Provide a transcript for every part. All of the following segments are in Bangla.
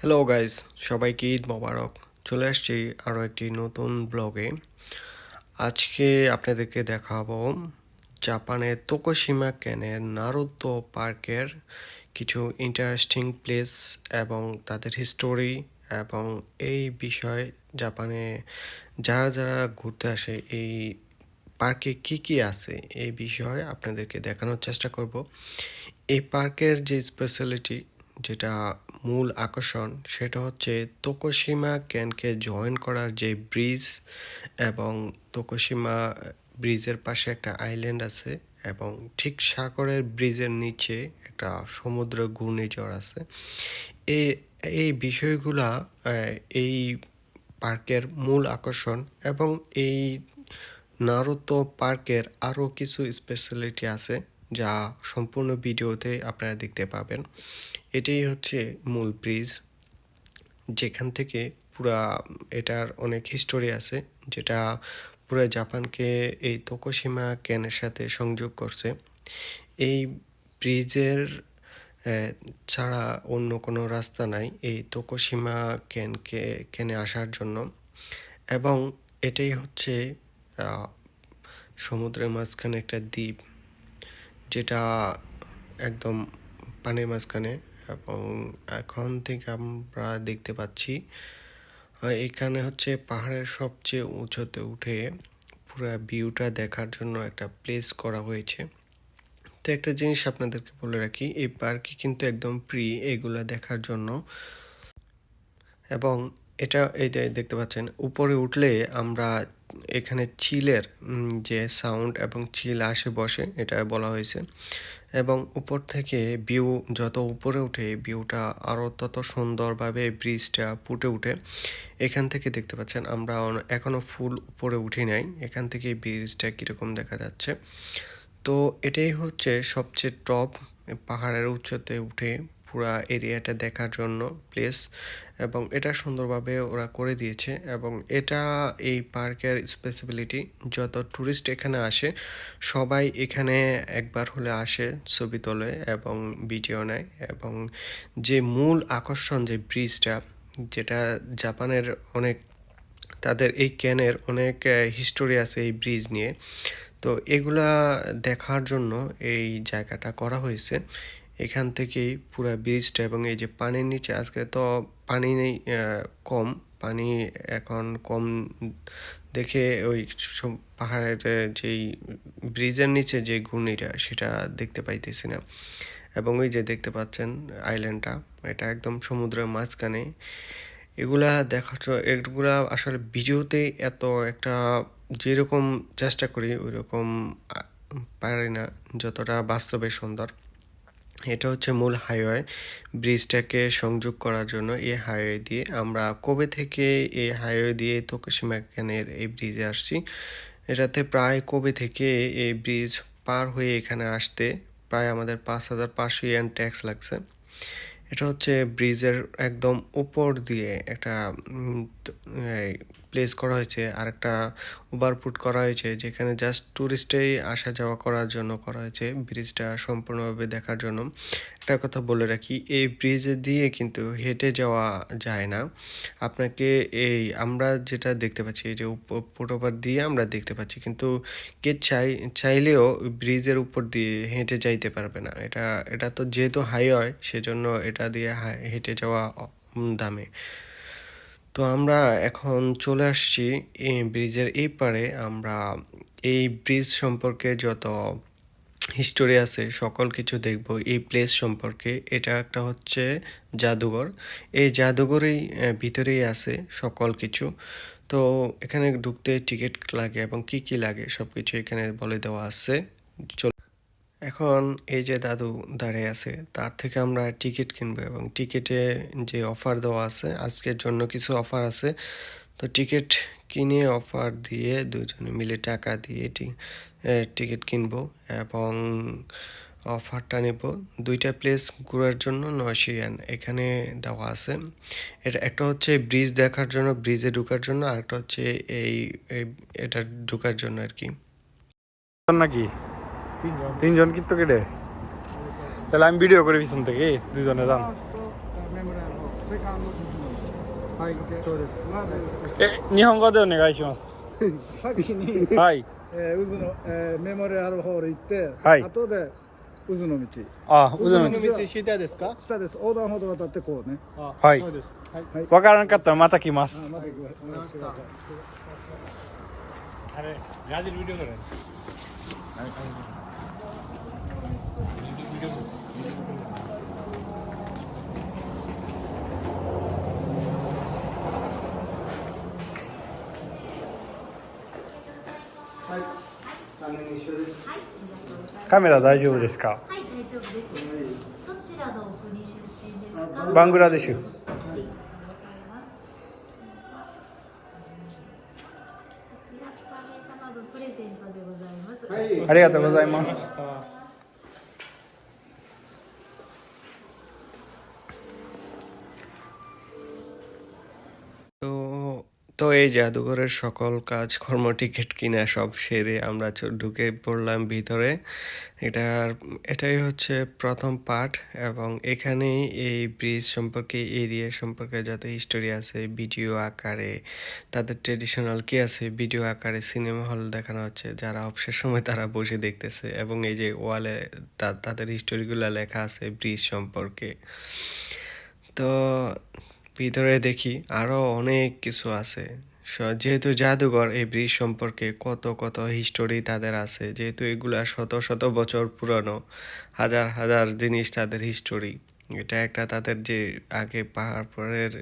হ্যালো গাইস সবাইকে ঈদ মোবারক। চলে আসছি আরও একটি নতুন ব্লগে। আজকে আপনাদেরকে দেখাবো জাপানের তোকোশিমা ক্যানের নারুতো পার্কের কিছু ইন্টারেস্টিং প্লেস এবং তাদের হিস্টোরি এবং এই বিষয় জাপানে যারা যারা ঘুরতে আসে, এই পার্কে কি কি আছে এই বিষয়ে আপনাদেরকে দেখানোর চেষ্টা করব। এই পার্কের যে স্পেশালিটি যেটা মূল আকর্ষণ, সেটা হচ্ছে তোকোশিমা ক্যানকে জয়েন করার যে ব্রিজ এবং তোকোশিমা ব্রিজের পাশে একটা আইল্যান্ড আছে এবং ঠিক সাগরের ব্রিজের নিচে একটা সমুদ্র ঘূর্ণিঝড় আছে। এই এই বিষয়গুলা এই পার্কের মূল আকর্ষণ এবং এই নারুতো পার্কের আরও কিছু স্পেশালিটি আছে যা সম্পূর্ণ ভিডিওতে আপনারা দেখতে পাবেন। এটাই হচ্ছে মূল ব্রিজ যেখান থেকে পুরা এটার অনেক হিস্টোরি আছে, যেটা পুরো জাপানকে এই তোকোশিমা ক্যানের সাথে সংযোগ করছে। এই ব্রিজের ছাড়া অন্য কোনো রাস্তা নাই এই তোকোশিমা ক্যানকে ক্যানে আসার জন্য। এবং এটাই হচ্ছে সমুদ্রের মাঝখানে একটা দ্বীপ, যেটা একদম পানির মাঝখানে। এবং এখন থেকে আমরা দেখতে পাচ্ছি এখানে হচ্ছে পাহাড়ের সবচেয়ে উঁচুতে উঠে পুরো ভিউটা দেখার জন্য একটা প্লেস করা হয়েছে। তো একটা জিনিস আপনাদেরকে বলে রাখি, এই পার্কে কিন্তু একদম ফ্রি এগুলা দেখার জন্য। এবং এটা, এই দেখতে পাচ্ছেন, উপরে উঠলে আমরা এখানে চিলের যে সাউন্ড এবং চিল আসে বসে, এটা বলা হয়েছে। এবং উপর থেকে ভিউ যত উপরে উঠে ভিউটা আরও তত সুন্দরভাবে ব্রিজটা ফুটে উঠে। এখান থেকে দেখতে পাচ্ছেন, আমরা অন- এখনও ফুল উপরে উঠি নাই। এখান থেকে ব্রিজটা কীরকম দেখা যাচ্ছে। তো এটাই হচ্ছে সবচেয়ে টপ পাহাড়ের উচ্চতে উঠে পুরা এরিয়াটা দেখার জন্য প্লেস এবং এটা সুন্দরভাবে ওরা করে দিয়েছে এবং এটা এই পার্কের স্পেসিবিলিটি যত ট্যুরিস্ট এখানে আসে, সবাই এখানে একবার হলে আসে ছবি তোলে এবং ভিডিও নেয় এবং যে মূল আকর্ষণ যে ব্রিজটা যেটা জাপানের অনেক, তাদের এই ক্যানের অনেক হিস্টোরি আছে এই ব্রিজ নিয়ে। তো এগুলা দেখার জন্য এই জায়গাটা করা হয়েছে। এখান থেকেই পুরো ব্রিজটা এবং এই যে পানির নিচে আজকে তো পানি নেই কম। পানি এখন কম দেখে ওই পাহাড়ের যেই ব্রিজের নিচে যে ঘূর্ণিটা সেটা দেখতে পাইতেছি না। এবং ওই যে দেখতে পাচ্ছেন আইল্যান্ডটা, এটা একদম সমুদ্রের মাঝখানে। এগুলা দেখার জ- এগুলা আসলে ভিডিওতে এত একটা যেরকম চেষ্টা করি ওই রকম পারি না যতটা বাস্তবে সুন্দর। এটা হচ্ছে মূল হাইওয়ে ব্রিজটাকে সংযোগ করার জন্য এই হাইওয়ে দিয়ে। আমরা কবে থেকে এই হাইওয়ে দিয়ে তোকুশিমা ক্যানের এই ব্রিজে আসছি? এটাতে প্রায় কবে থেকে এই ব্রিজ পার হয়ে এখানে আসতে প্রায় আমাদের পাঁচ হাজার পাঁচশো ইয়ান ট্যাক্স লাগছে। এটা হচ্ছে ব্রিজের একদম উপর দিয়ে একটা প্লেস করা হয়েছে আর একটা ওভারপুট করা হয়েছে, যেখানে জাস্ট ট্যুরিস্টেই আসা যাওয়া করার জন্য করা হয়েছে। ব্রিজটা সম্পূর্ণভাবে দেখার জন্য। একটা কথা বলে রাখি, এই ব্রিজ দিয়ে কিন্তু হেঁটে যাওয়া যায় না। আপনাকে এই আমরা যেটা দেখতে পাচ্ছি যে ফুটওভার দিয়ে আমরা দেখতে পাচ্ছি, কিন্তু কে চাই, চাইলেও ব্রিজের উপর দিয়ে হেঁটে যাইতে পারবে না। এটা এটা তো যেহেতু হাইওয়ে সেজন্য এটা দিয়ে হেঁটে যাওয়া দামে। তো আমরা এখন চলে আসছি এই ব্রিজের এই পারে আমরা এই ব্রিজ সম্পর্কে যত হিস্টোরি আছে, সকল কিছু দেখব এই প্লেস সম্পর্কে। এটা একটা হচ্ছে জাদুঘর। এই জাদুঘরেই ভিতরেই আছে সকল কিছু। তো এখানে ঢুকতে টিকিট লাগে এবং কি কি লাগে সব কিছু এখানে বলে দেওয়া আছে। এখন এই যে দাদু দাঁড়িয়ে আছে, তার থেকে আমরা টিকিট কিনবো এবং টিকিটে যে অফার দেওয়া আছে, আজকের জন্য কিছু অফার আছে। তো টিকিট কিনে অফার দিয়ে দুজনে মিলে টাকা দিয়ে টিকিট কিনবো এবং অফারটা নেব। দুইটা প্লেস ঘোরার জন্য নয়শো ইয়ান এখানে দেওয়া আছে। এটা একটা হচ্ছে ব্রিজ দেখার জন্য ব্রিজে ঢুকার জন্য, আর একটা হচ্ছে এই, এই- এটা ঢোকার জন্য আর কি। নাকি? তিনজন কিন্তু কেটে তাহলে আমি ভিডিও করে পিছন থেকে দুজনে যান ファーストメモリアルホールセカンド水の道はいそうですまずえ日本語でお願いします先に、はいえー、渦の、えー、メモリアルホール行って、はい後で渦の道あ渦の道道下ですか下です横断歩道渡ってこうねあはいそうですはいわからんかったらまた来ますあまた行きますお待ちくださいあれラジルビデオこれ カメラ大丈夫ですか？はい、大丈夫です。どちらのお国出身ですか？バングラデシュありがとうございます。তো এই জাদুঘরের সকল কাজকর্ম টিকিট কিনা সব সেরে আমরা ঢুকে পড়লাম ভিতরে। এটার, এটাই হচ্ছে প্রথম পার্ট এবং এখানেই এই ব্রিজ সম্পর্কে এরিয়া সম্পর্কে যত হিস্টোরি আছে ভিডিও আকারে, তাদের ট্রেডিশনাল কি আছে ভিডিও আকারে সিনেমা হল দেখানো হচ্ছে, যারা অবসর সময় তারা বসে দেখতেছে এবং এই যে ওয়ালে তাদের হিস্টোরিগুলো লেখা আছে ব্রিজ সম্পর্কে। তো ভিতরে দেখি আরও অনেক কিছু আছে। যেহেতু জাদুঘর এই ব্রিজ সম্পর্কে কত কত হিস্টোরি তাদের আছে, যেহেতু এগুলা শত শত বছর পুরানো, হাজার হাজার জিনিস তাদের হিস্টোরি এটা একটা তাদের যে আগে পাহাড়ের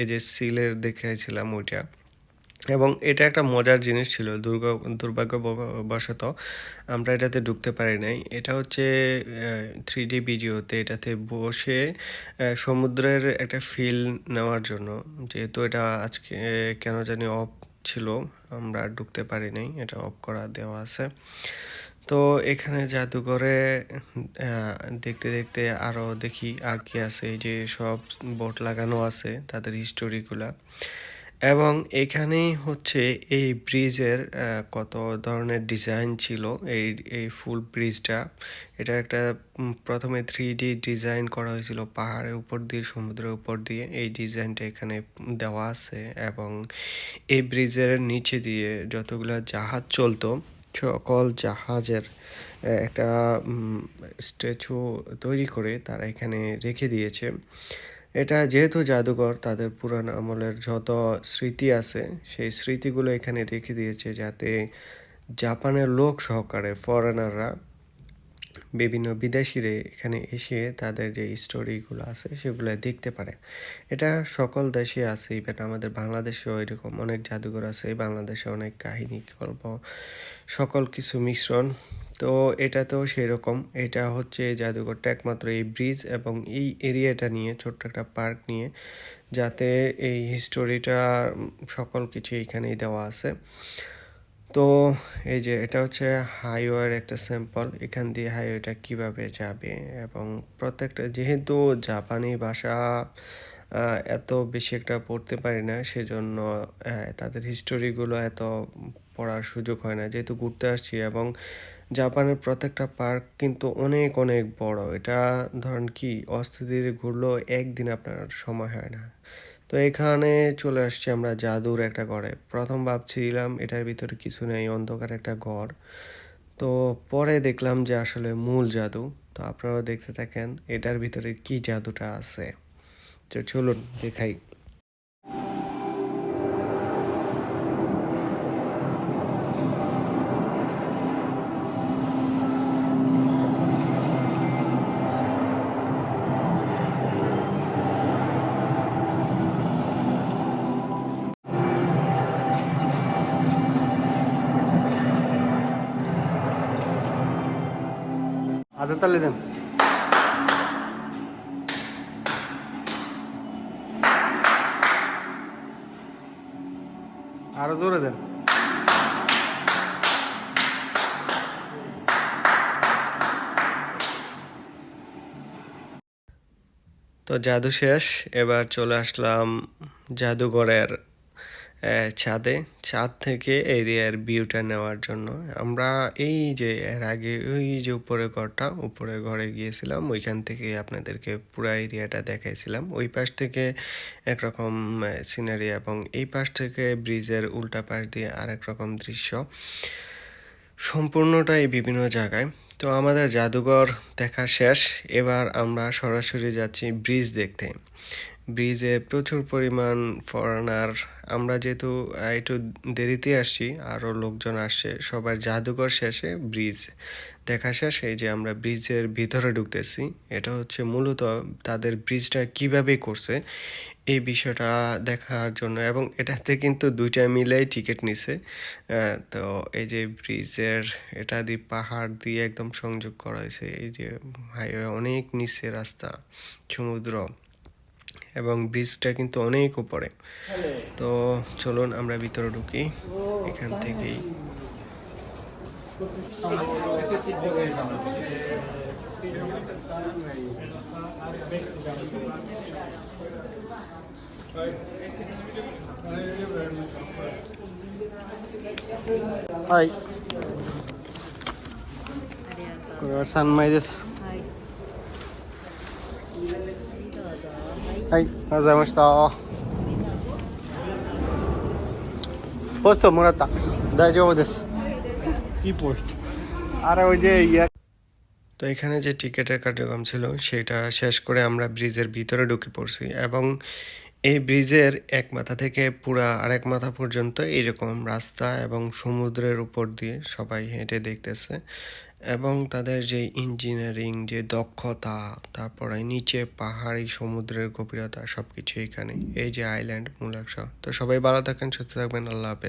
এই যে সিলের দেখেছিলাম ওইটা। এবং এটা একটা মজার জিনিস ছিল, দুর্গ, দুর্ভাগ্যবশত আমরা এটাতে ঢুকতে পারি নাই। এটা হচ্ছে থ্রি ডি ভিডিওতে এটাতে বসে সমুদ্রের একটা ফিল নেওয়ার জন্য। যেহেতু এটা আজকে, কেন জানি অফ ছিল, আমরা ঢুকতে পারি নাই, এটা অফ করা দেওয়া আছে। তো এখানে জাদুঘরে দেখতে দেখতে আরও দেখি আর কি আছে, এই যে সব বোর্ড লাগানো আছে, তাদের হিস্টোরিগুলা এবং এখানেই হচ্ছে এই ব্রিজের কত ধরনের ডিজাইন ছিল এই এই ফুল ব্রিজটা। এটা একটা প্রথমে থ্রি ডি ডিজাইন করা হয়েছিল পাহাড়ের উপর দিয়ে, সমুদ্রের উপর দিয়ে। এই ডিজাইনটা এখানে দেওয়া আছে এবং এই ব্রিজের নিচে দিয়ে যতগুলো জাহাজ চলতো, সকল জাহাজের একটা স্ট্যাচু তৈরি করে তারা এখানে রেখে দিয়েছে। এটা যেহেতু জাদুঘর, তাদের পুরান আমলের যত স্মৃতি আছে, সেই স্মৃতিগুলো এখানে রেখে দিয়েছে যাতে জাপানের লোক সহকারে ফরেনাররা বিভিন্ন বিদেশিরে এখানে এসে তাদের যে স্টোরিগুলো আছে সেগুলো দেখতে পারে। এটা সকল দেশে আছে ইভেন আমাদের বাংলাদেশেও এরকম অনেক জাদুঘর আছে, বাংলাদেশে অনেক কাহিনী, গল্প, সকল কিছু মিশ্রণ তো এটাতেও সেই রকম এটা হচ্ছে জাদুঘরটা একমাত্র এই ব্রিজ এবং এই এরিয়াটা নিয়ে, ছোট্ট একটা পার্ক নিয়ে, যাতে এই হিস্টোরিটা সকল কিছু এখানেই দেওয়া আছে। তো এই যে এটা হচ্ছে হাইওয়ের একটা স্যাম্পল এখান দিয়ে হাইওয়েটা কীভাবে যাবে এবং প্রত্যেকটা, যেহেতু জাপানি ভাষা এত বেশি একটা পড়তে পারি না, সেজন্য তাদের হিস্টোরিগুলো এত পড়ার সুযোগ হয় না। যেহেতু ঘুরতে আসছি এবং জাপানের প্রত্যেকটা পার্ক কিন্তু অনেক অনেক বড়। এটা ধরেন কি অস্থির ঘুরলেও একদিন আপনার সময় হয় না। তো এখানে চলে আসছি আমরা জাদুর একটা ঘরে প্রথম ভাবছিলাম এটার ভিতরে কিছু নেই, অন্ধকার একটা ঘর তো পরে দেখলাম যে আসলে মূল জাদু। তো আপনারাও দেখতে থাকেন, এটার ভিতরে কি জাদুটা আছে? তো চলুন, দেখাই। আচ্ছা, হাতে তালে দেন। আরও জোরে দেন। তো জাদু শেষ এবার চলে আসলাম জাদুঘরের ছাদে, ছাদ থেকে এরিয়ার ভিউটা নেওয়ার জন্য। আমরা এই যে এর আগে ওই যে উপরে ঘরটা, উপরে ঘরে গিয়েছিলাম, ওইখান থেকে আপনাদেরকে পুরো এরিয়াটা দেখাইছিলাম। ওই পাশ থেকে একরকম সিনারি এবং এই পাশ থেকে ব্রিজের উল্টা পাশ দিয়ে আরেক রকম দৃশ্য। সম্পূর্ণটাই বিভিন্ন জায়গায়। তো আমাদের জাদুঘর দেখা শেষ। এবার আমরা সরাসরি যাচ্ছি ব্রিজ দেখতে। ব্রিজে প্রচুর পরিমাণ ফরেনার আমরা যেহেতু একটু দেরিতে আসছি আরও লোকজন আসছে, সবার জাদুঘর শেষে ব্রিজ দেখা শেষ যে আমরা ব্রিজের ভিতরে ঢুকতেছি, এটা হচ্ছে মূলত তাদের ব্রিজটা কীভাবে করছে, এই বিষয়টা দেখার জন্য, এবং এটাতে কিন্তু দুইটা মিলেই টিকিট নিছে তো এই যে ব্রিজের এটা দিয়ে পাহাড় দিয়ে একদম সংযোগ করা হয়েছে, এই যে হাইওয়ে অনেক নিচে রাস্তা, সমুদ্র। এবং ব্রিজটা কিন্তু অনেক উপরে তো চলুন আমরা ভিতরে ঢুকি এখান থেকেই হাইこれは三枚です はい、ありがとうございました。ポストもらった。大丈夫です。 কি পোস্ট আর ওই যে ইয়া তো এখানে যে টিকিটের কার্যক্রম ছিল সেটা শেষ করে আমরা ব্রিজের ভিতরে ঢুকে পড়ছি এবং এই ব্রিজের এক মাথা থেকে পুরা আরেক মাথা পর্যন্ত এইরকম রাস্তা এবং সমুদ্রের উপর দিয়ে সবাই হেঁটে দেখতেছে এবং তাদের যে ইঞ্জিনিয়ারিং যে দক্ষতা, তারপরে নিচে পাহাড়ি, সমুদ্রের গভীরতা সব কিছু এখানে। এই যে আইল্যান্ড মূল তো সবাই ভালো থাকেন, সুস্থ থাকবেন, আল্লাহ হাফেজ।